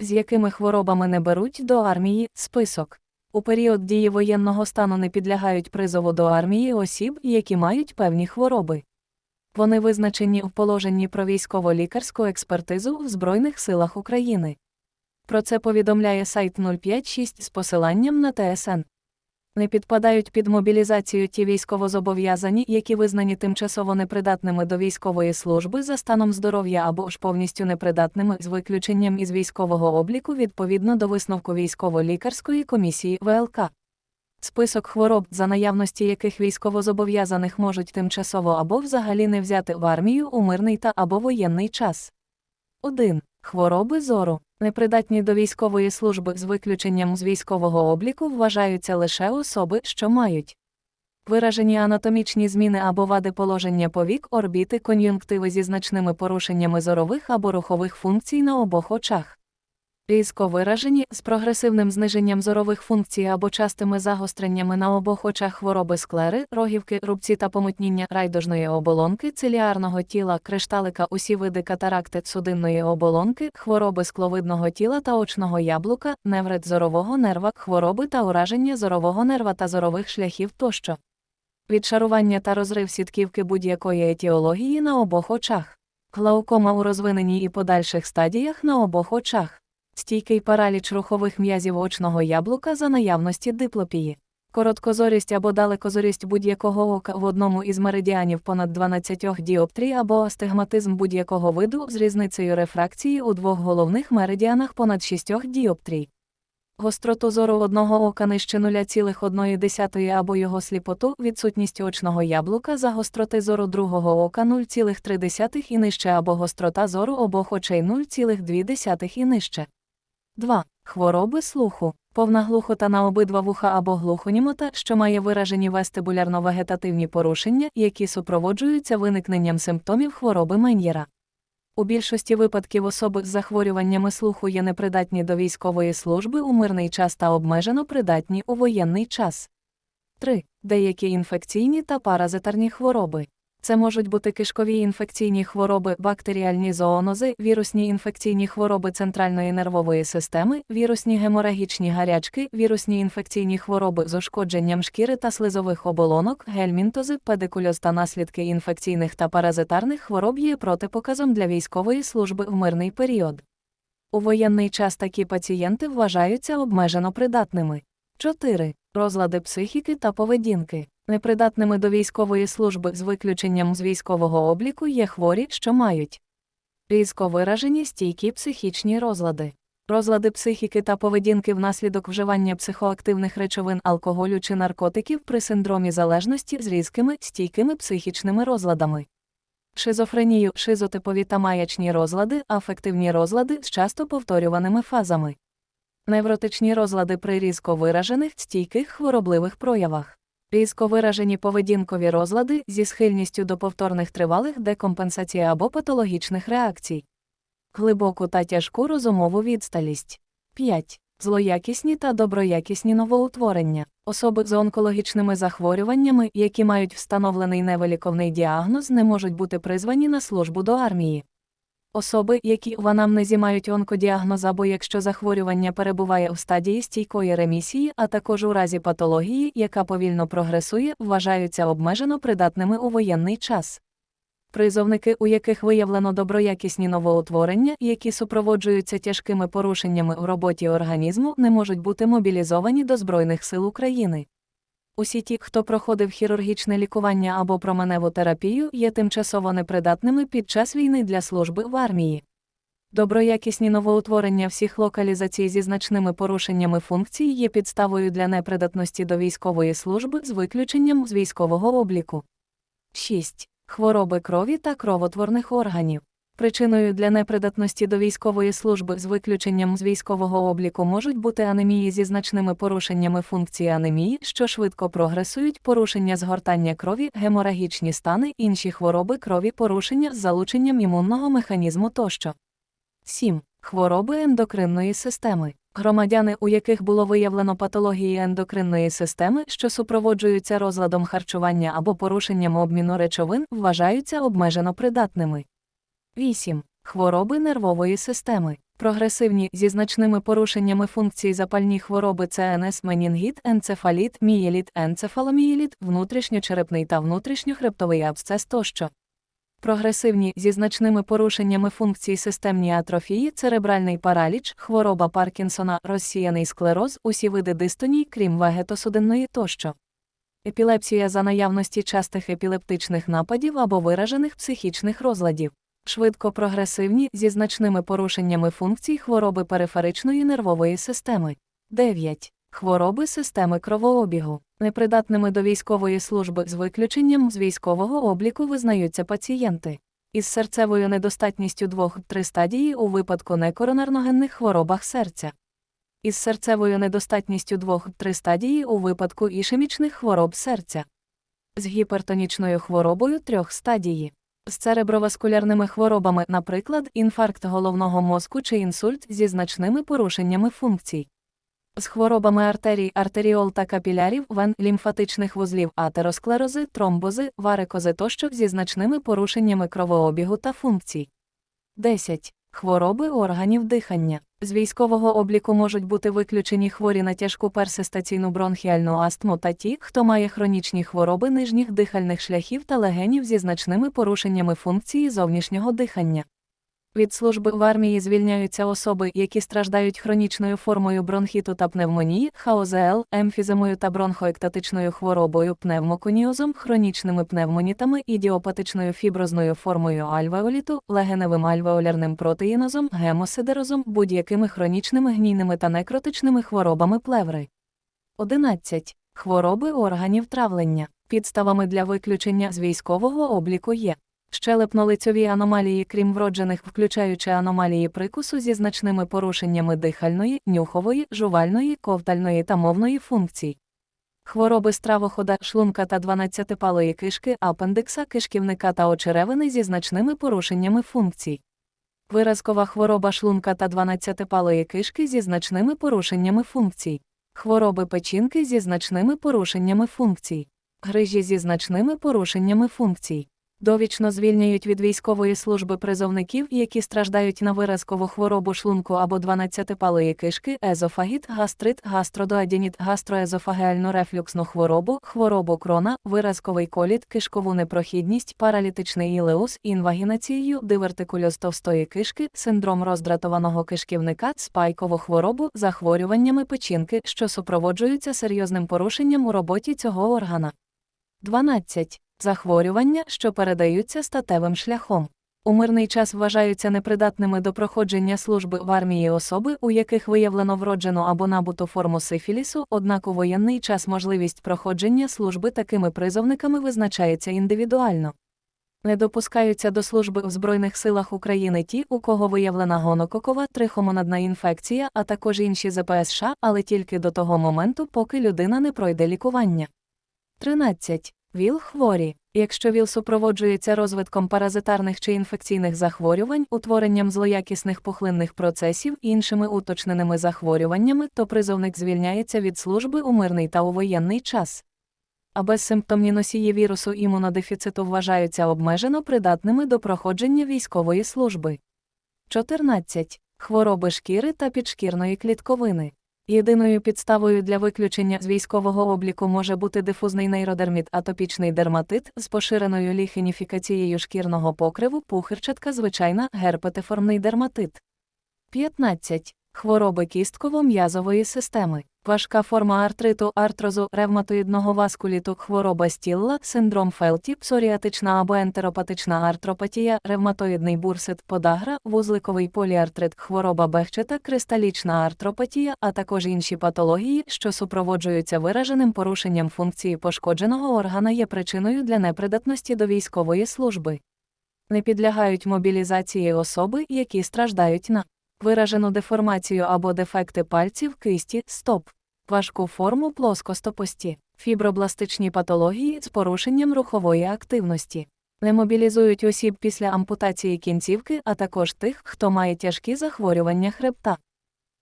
з якими хворобами не беруть до армії список. У період дії воєнного стану не підлягають призову до армії осіб, які мають певні хвороби. Вони визначені в положенні про військово-лікарську експертизу в Збройних силах України. Про це повідомляє сайт 056 з посиланням на ТСН. Не підпадають під мобілізацію ті військовозобов'язані, які визнані тимчасово непридатними до військової служби за станом здоров'я або ж повністю непридатними з виключенням із військового обліку відповідно до висновку військово-лікарської комісії ВЛК. Список хвороб, за наявності яких військовозобов'язаних можуть тимчасово або взагалі не взяти в армію у мирний та або воєнний час. 1. Хвороби зору. Непридатні до військової служби з виключенням з військового обліку вважаються лише особи, що мають виражені анатомічні зміни або вади положення повік, орбіти, кон'юнктиви зі значними порушеннями зорових або рухових функцій на обох очах. Різко виражені з прогресивним зниженням зорових функцій або частими загостреннями на обох очах хвороби склери, рогівки, рубці та помутніння райдужної оболонки, циліарного тіла, кришталика, усі види катаракти, судинної оболонки, хвороби скловидного тіла та очного яблука, неврит зорового нерва, хвороби та ураження зорового нерва та зорових шляхів тощо. Відшарування та розрив сітківки будь-якої етіології на обох очах. Глаукома у розвиненій і подальших стадіях на обох очах стійкий параліч рухових м'язів очного яблука за наявності диплопії. Короткозорість або далекозорість будь-якого ока в одному із меридіанів понад 12 діоптрій або астигматизм будь-якого виду з різницею рефракції у двох головних меридіанах понад 6 діоптрій. Гостроту зору одного ока нижче 0,1 або його сліпоту, відсутність очного яблука за гостроти зору другого ока 0,3 і нижче або гострота зору обох очей 0,2 і нижче. 2. Хвороби слуху. Повна глухота на обидва вуха або глухонімота, що має виражені вестибулярно-вегетативні порушення, які супроводжуються виникненням симптомів хвороби Мен'єра. У більшості випадків особи з захворюваннями слуху є непридатні до військової служби у мирний час та обмежено придатні у воєнний час. 3. Деякі інфекційні та паразитарні хвороби. Це можуть бути кишкові інфекційні хвороби, бактеріальні зоонози, вірусні інфекційні хвороби центральної нервової системи, вірусні геморагічні гарячки, вірусні інфекційні хвороби з ушкодженням шкіри та слизових оболонок, гельмінтози, педикульоз та наслідки інфекційних та паразитарних хвороб є протипоказом для військової служби в мирний період. У воєнний час такі пацієнти вважаються обмежено придатними. 4. Розлади психіки та поведінки. Непридатними до військової служби з виключенням з військового обліку є хворі, що мають різко виражені стійкі психічні розлади. Розлади психіки та поведінки внаслідок вживання психоактивних речовин алкоголю чи наркотиків при синдромі залежності з різкими стійкими психічними розладами. Шизофренію, шизотипові та маячні розлади, афективні розлади з часто повторюваними фазами. Невротичні розлади при різко виражених стійких хворобливих проявах. Різко виражені поведінкові розлади зі схильністю до повторних тривалих декомпенсацій або патологічних реакцій. Глибоку та тяжку розумову відсталість. 5. Злоякісні та доброякісні новоутворення. Особи з онкологічними захворюваннями, які мають встановлений невиліковний діагноз, не можуть бути призвані на службу до армії. Особи, які в анамнезі мають онкодіагноз або якщо захворювання перебуває у стадії стійкої ремісії, а також у разі патології, яка повільно прогресує, вважаються обмежено придатними у воєнний час. Призовники, у яких виявлено доброякісні новоутворення, які супроводжуються тяжкими порушеннями в роботі організму, не можуть бути мобілізовані до Збройних сил України. Усі ті, хто проходив хірургічне лікування або променеву терапію, є тимчасово непридатними під час війни для служби в армії. Доброякісні новоутворення всіх локалізацій зі значними порушеннями функцій є підставою для непридатності до військової служби з виключенням з військового обліку. 6. Хвороби крові та кровотворних органів. Причиною для непридатності до військової служби з виключенням з військового обліку можуть бути анемії зі значними порушеннями функції анемії, що швидко прогресують, порушення згортання крові, геморагічні стани, інші хвороби крові, порушення з залученням імунного механізму тощо. 7. Хвороби ендокринної системи. Громадяни, у яких було виявлено патології ендокринної системи, що супроводжуються розладом харчування або порушенням обміну речовин, вважаються обмежено придатними. 8. Хвороби нервової системи. Прогресивні зі значними порушеннями функцій запальні хвороби ЦНС, менінгіт, енцефаліт, мієліт, енцефаломієліт, внутрішньочерепний та внутрішньохребтовий абсцес тощо. Прогресивні зі значними порушеннями функцій системні атрофії, церебральний параліч, хвороба Паркінсона, розсіяний склероз, усі види дистоній, крім вегетосудинної тощо. Епілепсія за наявності частих епілептичних нападів або виражених психічних розладів. Швидко прогресивні зі значними порушеннями функцій хвороби периферичної нервової системи. 9. Хвороби системи кровообігу. Непридатними до військової служби з виключенням з військового обліку визнаються пацієнти із серцевою недостатністю 2-3 стадії у випадку некоронарногенних хворобах серця. Із серцевою недостатністю 2-3 стадії у випадку ішемічних хвороб серця. З гіпертонічною хворобою 3 стадії. З цереброваскулярними хворобами, наприклад, інфаркт головного мозку чи інсульт зі значними порушеннями функцій. З хворобами артерій, артеріол та капілярів, вен, лімфатичних вузлів, атеросклерози, тромбози, варикози тощо зі значними порушеннями кровообігу та функцій. 10. Хвороби органів дихання. З військового обліку можуть бути виключені хворі на тяжку персистаційну бронхіальну астму та ті, хто має хронічні хвороби нижніх дихальних шляхів та легенів зі значними порушеннями функції зовнішнього дихання. Від служби в армії звільняються особи, які страждають хронічною формою бронхіту та пневмонії, ХОЗЛ, емфіземою та бронхоектатичною хворобою, пневмоконіозом, хронічними пневмонітами, ідіопатичною фіброзною формою альвеоліту, легеневим альвеолярним протеїнозом, гемосидерозом, будь-якими хронічними гнійними та некротичними хворобами плеври. 11. Хвороби органів травлення. Підставами для виключення з військового обліку є Щелепно-лицьові аномалії, крім вроджених, включаючи аномалії прикусу зі значними порушеннями дихальної, нюхової, жувальної, ковтальної та мовної функцій. Хвороби стравохода, шлунка та 12-палої кишки, апендикса, кишківника та очеревини зі значними порушеннями функцій. Виразкова хвороба шлунка та 12-палої кишки зі значними порушеннями функцій. Хвороби печінки зі значними порушеннями функцій. Грижі зі значними порушеннями функцій. Довічно звільняють від військової служби призовників, які страждають на виразкову хворобу шлунку або 12-палої кишки, езофагіт, гастрит, гастродоадініт, гастроезофагеальну рефлюксну хворобу, хворобу крона, виразковий коліт, кишкову непрохідність, паралітичний ілеус, інвагінацію, дивертикульоз товстої кишки, синдром роздратованого кишківника, спайкову хворобу, захворюваннями печінки, що супроводжуються серйозним порушенням у роботі цього органа. 12. Захворювання, що передаються статевим шляхом. У мирний час вважаються непридатними до проходження служби в армії особи, у яких виявлено вроджену або набуту форму сифілісу, однак у воєнний час можливість проходження служби такими призовниками визначається індивідуально. Не допускаються до служби в Збройних силах України ті, у кого виявлена гонококова трихомонадна інфекція, а також інші ЗПС але тільки до того моменту, поки людина не пройде лікування. 13. ВІЛ хворі. Якщо ВІЛ супроводжується розвитком паразитарних чи інфекційних захворювань, утворенням злоякісних пухлинних процесів і іншими уточненими захворюваннями, то призовник звільняється від служби у мирний та у воєнний час. А безсимптомні носії вірусу імунодефіциту вважаються обмежено придатними до проходження військової служби. 14. Хвороби шкіри та підшкірної клітковини. Єдиною підставою для виключення з військового обліку може бути дифузний нейродерміт, атопічний дерматит з поширеною ліхеніфікацією шкірного покриву, пухирчатка, звичайна, герпетиформний дерматит. 15. Хвороби кістково-м'язової системи важка форма артриту, артрозу, ревматоїдного васкуліту, хвороба стілла, синдром Фелті, псоріатична або ентеропатична артропатія, ревматоїдний бурсит, подагра, вузликовий поліартрит, хвороба бехчета, кристалічна артропатія, а також інші патології, що супроводжуються вираженим порушенням функції пошкодженого органа, є причиною для непридатності до військової служби. Не підлягають мобілізації особи, які страждають на виражену деформацію або дефекти пальців, кисті, стоп важку форму плоскостопості, фібробластичні патології з порушенням рухової активності. Не мобілізують осіб після ампутації кінцівки, а також тих, хто має тяжкі захворювання хребта.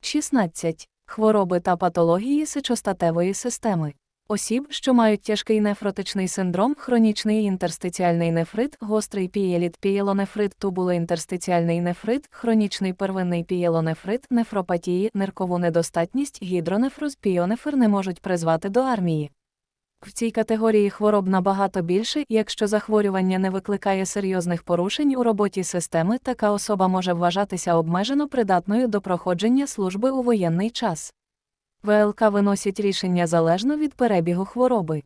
16. Хвороби та патології сечостатевої системи. Осіб, що мають тяжкий нефротичний синдром, хронічний інтерстиціальний нефрит, гострий пієліт, пієлонефрит, тубулоінтерстиціальний нефрит, хронічний первинний пієлонефрит, нефропатії, ниркову недостатність, гідронефроз, піонефр не можуть призвати до армії. В цій категорії хвороб набагато більше, якщо захворювання не викликає серйозних порушень у роботі системи, така особа може вважатися обмежено придатною до проходження служби у воєнний час. ВЛК виносять рішення залежно від перебігу хвороби.